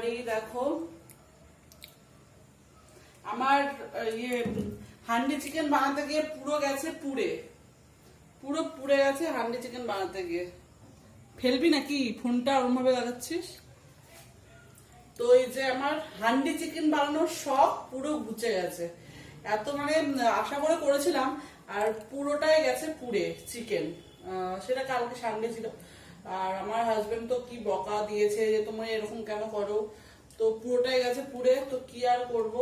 আর দেখো। আমার ইয়ে হান্ডি চিকেন বানাতে গিয়ে পুরো গেছে পুড়ে। পুরো পুড়ে গেছে হান্ডি চিকেন বানাতে গিয়ে। ফেলবি নাকি? ফোনটা ওরমভাবে লাগাচ্ছিস? তো এই যে আমার হান্ডি চিকেন বানানোর শখ পুরো ঘুচে গেছে। এত মানে আশা করে করেছিলাম, আর পুরোটাই গেছে পুড়ে চিকেন। সেটা কালকে সামনে ছিল। আর আমার হাজবেন্ড তো কি বকা দিয়েছে যে, তোমরা এরকম কেন করো? তো পুরোটাই গেছে পুড়ে, তো কি আর করব?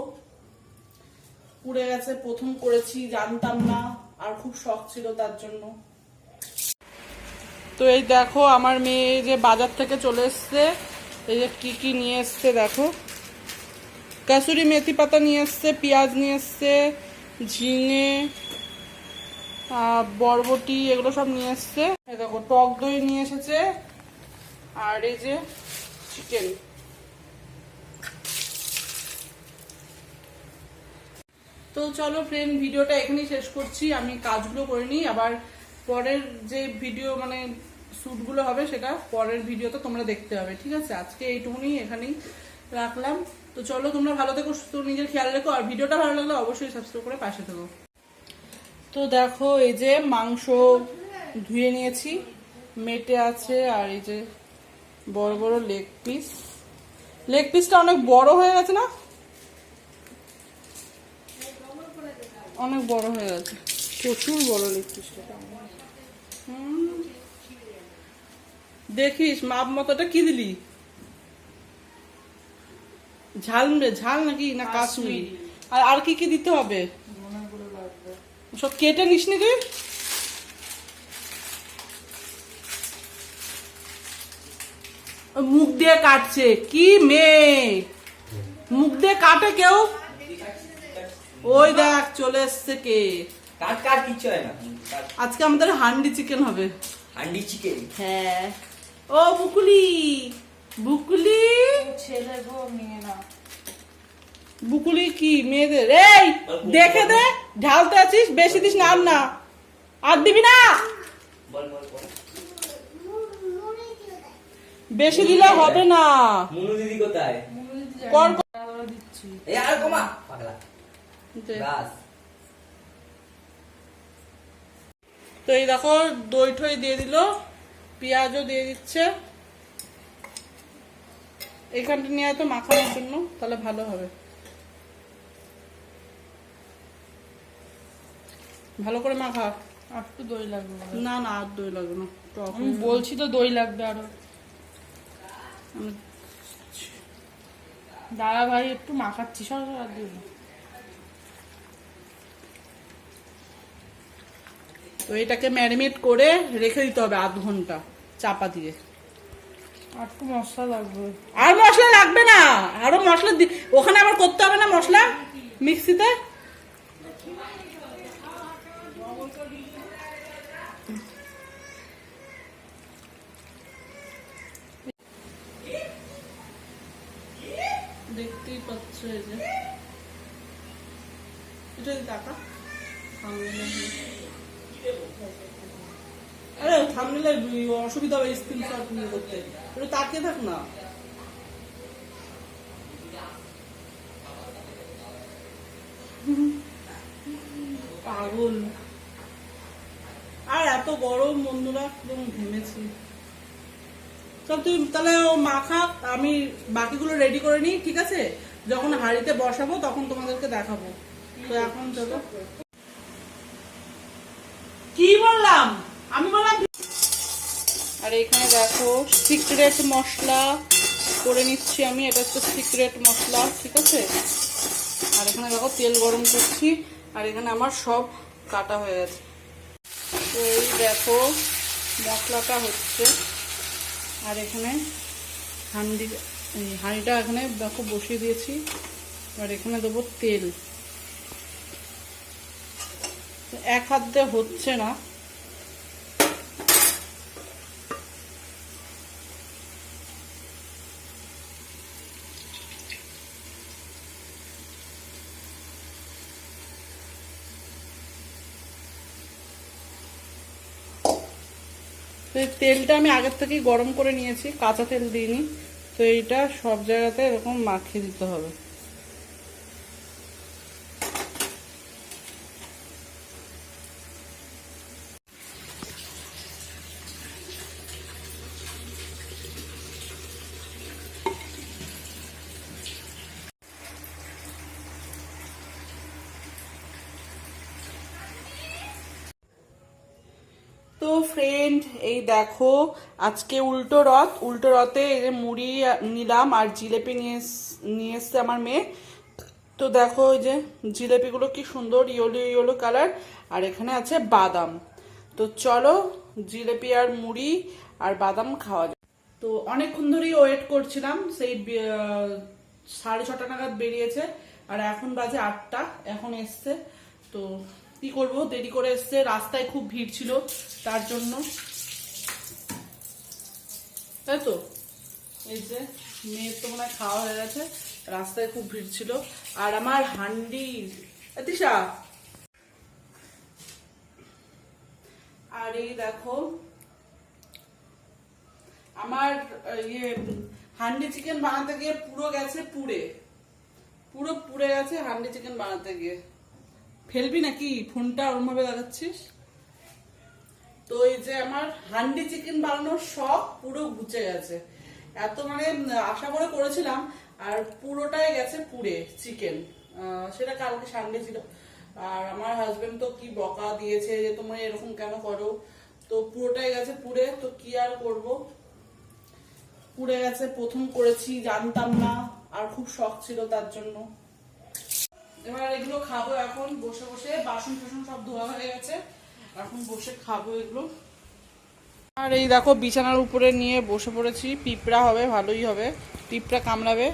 পুড়ে গেছে, প্রথম করেছি, জানতাম না, আর খুব শখ ছিল তার জন্য। তো এই দেখো, আমার মেয়ে যে বাজার থেকে চলে এসছে, এই যে কি কি নিয়ে এসছে দেখো। কাসুরি মেথি পাতা নিয়ে এসছে, পেঁয়াজ নিয়ে এসছে, ঝিঙে বরবটি, এগুলো সব নিয়ে এসছে। দেখো, টক দই নিয়ে এসেছে। আর এই যে চিকেন তো চলো ফ্রেন্ড ভিডিওটা এখানেই শেষ করছি। আমি কাজগুলো করে নিই। আবার পরের যে ভিডিও মানে শ্যুটগুলো হবে, সেটা পরের ভিডিওতে তোমরা দেখতে হবে ঠিক আছে? আজকে এইটুকুনি, এখানেই রাখলাম। তো চলো, তোমরা ভালো থেকো নিজের খেয়াল রেখো। আর ভিডিওটা ভালো লাগলে অবশ্যই সাবস্ক্রাইব করে পাশে থেকো। তো দেখো এই যে মাংস ধুয়ে নিয়েছি। মেটে আছে আর এই যে বড় বড় লেগ পিস লেগ পিসটা অনেক বড় হয়ে গেছে না? অনেক বড় হয়ে গেছে। প্রচুর বড় লেগ পিসটা দেখিস মাপ মতোটা কি দিলি? ঝাল ঝাল নাকি না কাশ্মীর। আর আর কি কি দিতে হবে? সব কেটে নিস নি তুই? মুখ দিয়ে কাটছে। কি মেয়ে? মুখ দিয়ে কাটে কেউ? ওই দেখ চলে এসছে কে? কাট কাট কিচ্ছু হয় না। আজকে আমাদের হান্ডি চিকেন হবে। হান্ডি চিকেন? হ্যাঁ। ও বুকুলি। বুকুলি? ছেলে গো মেয়ে না। বুকুলি কি মেয়েদের? এই দেখে দে ঢালতে আছিস বেশি দিস না আর না। আর দিবি না। বেশি দিলে হবে না। মুনু দিদি কোথায়? কর এই আর কমা। পাগলা। বাস। তো এই দেখো দই ঠই দিয়ে দিল পেঁয়াজও দিয়ে দিচ্ছে। এখানটা নিয়ে তো মাখানোর জন্য তাহলে ভালো হবে। ভালো করে মাখা। আর একটু দই লাগবে না। না আর দই লাগবে না। আমি বলছি তো দই লাগবে আরও। দাদা ভাই একটু মাখাচ্ছি সর আর তো এটাকে ম্যারিনেট করে রেখে দিতে হবে আধ ঘণ্টা চাপা দিয়ে। আর একটু মশলা লাগবে। আর মশলা লাগবে না। আরও মশলা দি- ওখানে আবার করতে হবে না মশলা? মিক্সিতে? অসুবিধা হবে নিয়ে করতে। তাকিয়ে থাক না। পাগল। আর এত গরম, বন্ধুরা, একদম ঘেমেছি। চল তুই তাহলে ও মাখা, আমি বাকিগুলো রেডি করে নিই, ঠিক আছে? যখন হাঁড়িতে বসাবো, তখন তোমাদেরকে দেখাবো। তো এখন চলো। কি বললাম? আমি বললাম আর এখানে দেখো সিক্রেট মশলা করে নিচ্ছি আমি। এটা হচ্ছে সিক্রেট মশলা, ঠিক আছে? আর এখানে দেখো তেল গরম করছি, আর এখানে আমার সব কাটা হয়ে গেছে। তো এই দেখো, মশলাটা হচ্ছে। আর এখানে হান্ডি হাঁড়িটা এখানে দেখো বসিয়ে দিয়েছি। আর এখানে দেবো তেল। এক হাত দিয়ে হচ্ছে না। তেলটা আমি আগের থেকেই গরম করে নিয়েছি, কাঁচা তেল দিইনি। তো এইটা সব জায়গাতে এরকম মাখিয়ে দিতে হবে। তো ফ্রেন্ড এই দেখো, আজকে উল্টো রথ। উল্টো রথে এই যে মুড়ি নিলাম আর জিলেপি নিয়ে নিয়ে এসছে আমার মেয়ে। তো দেখো ওই যে জিলেপিগুলো কি সুন্দর, ইয়েলো ইয়েলো কালার আর এখানে আছে বাদাম। তো চলো জিলেপি আর মুড়ি আর বাদাম খাওয়া যাক। তো অনেকক্ষণ ধরেই ওয়েট করছিলাম, সেই সাড়ে ছটা নাগাদ বেরিয়েছে, আর এখন বাজে আটটা, এখন এসছে। তো কি করব। দেরি করে এসছে, রাস্তায় খুব ভিড় ছিল, তার জন্য। তাই তো? এই যে, মেয়ের তো মনে খাওয়া হয়ে গেছে, রাস্তায় খুব ভিড় ছিল। আর আমার হান্ডি তিশা আর এই দেখো, আমার ইয়ে হান্ডি চিকেন বানাতে গিয়ে পুরো গেছে পুড়ে। পুরো পুড়ে গেছে হান্ডি চিকেন বানাতে গিয়ে। ফেলবি নাকি? ফোনটা ওরম ভাবে লাগাচ্ছিস? তো এই যে আমার হান্ডি চিকেন বানানোর শখ পুরো ঘুচে গেছে। এত মানে আশা করে করেছিলাম, আর পুরোটাই গেছে পুড়ে চিকেন। সেটা কালকে সানডে ছিল। আর আমার হাজবেন্ড তো কি বকা দিয়েছে যে, তোমরা এরকম কেন করো? তো পুরোটাই গেছে পুড়ে, তো কি আর করব? পুড়ে গেছে, প্রথম করেছি, জানতাম না। আর খুব শখ ছিল তার জন্য। এবার এগুলো খাব এখন, বসে বসে বাসন টাসন সব ধোয়া হয়ে গেছে। এখন বসে খাব এগুলো। আর এই দেখো, বিছানার উপরে নিয়ে বসে পড়েছি। পিঁপড়া হবে, ভালোই হবে। পিঁপড়া কামড়াবে।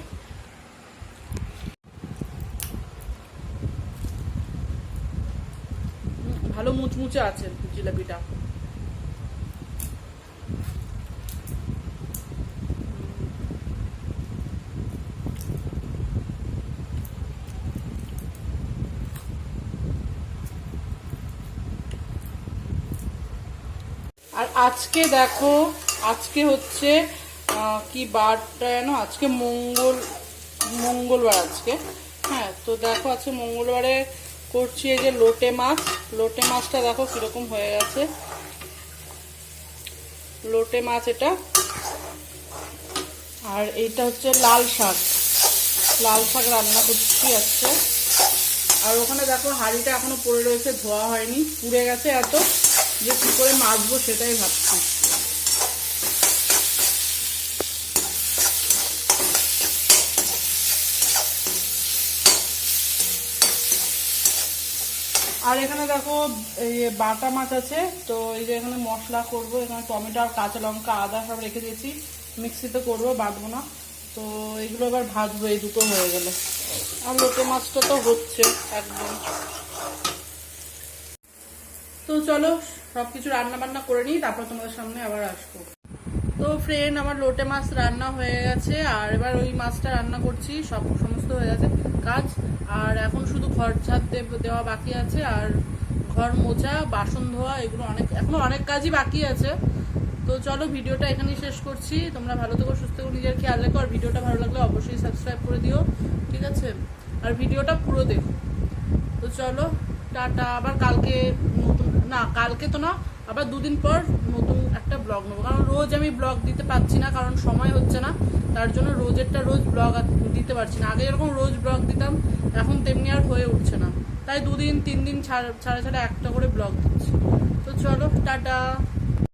ভালো মুচমুচে আছে জিলাপিটা। আর আজকে দেখো, আজকে হচ্ছে কি বারটা যেন? আজকে মঙ্গল, মঙ্গলবার আজকে। হ্যাঁ তো দেখো আজকে মঙ্গলবারে করছি এই যে লোটে মাছ। লোটে মাছটা দেখো কীরকম হয়ে গেছে। লোটে মাছ এটা। আর এইটা হচ্ছে লাল শাক। লাল শাক রান্না করছি আজকে। আর ওখানে দেখো হাঁড়িটা এখনও পড়ে রয়েছে, ধোয়া হয়নি, পুড়ে গেছে এত। যে কি করে মাজবো সেটাই ভাবছি। আর এখানে দেখো বাটা মাছ আছে, তো এই যে এখানে মশলা করব, এখানে টমেটো আর কাঁচা লঙ্কা, আদা সব রেখে দিয়েছি, মিক্সিতে করব বাটবো না। তো এগুলো এবার ভাজবো, এই দুটো হয়ে গেলে। আর লোটে মাছটা তো হচ্ছে একদম। তো চলো সবকিছু রান্না বান্না করে নিই, তারপর তোমাদের সামনে আবার আসব। তো ফ্রেন্ড আমার লোটে মাছ রান্না হয়ে গেছে, আর এবার ওই মাছটা রান্না করছি, সব সমস্ত হয়ে গেছে কাজ। আর এখন শুধু ঘর ছাদ দেওয়া বাকি আছে, আর ঘর মোছা বাসন ধোয়া, এগুলো অনেক এখনও অনেক কাজই বাকি আছে। তো চলো ভিডিওটা এখানেই শেষ করছি। তোমরা ভালো থেকো, সুস্থ থেকো, নিজের খেয়াল রেখো, আর ভিডিওটা ভালো লাগলে অবশ্যই সাবস্ক্রাইব করে দিও, ঠিক আছে? আর ভিডিওটা পুরো দেখো। তো চলো, টাটা, আবার কালকে না, কালকে তো না, আবার দুদিন পর নতুন একটা ব্লগ নেব। কারণ রোজ আমি ব্লগ দিতে পারছি না, কারণ সময় হচ্ছে না। তার জন্য রোজেরটা রোজ ব্লগ দিতে পারছি না। আগে যেরকম রোজ ব্লগ দিতাম, এখন তেমনি আর হয়ে উঠছে না। তাই দুদিন তিন দিন ছাড়া ছাড়া ছাড়া একটা করে ব্লগ দিচ্ছি। তো চলো, টাটা।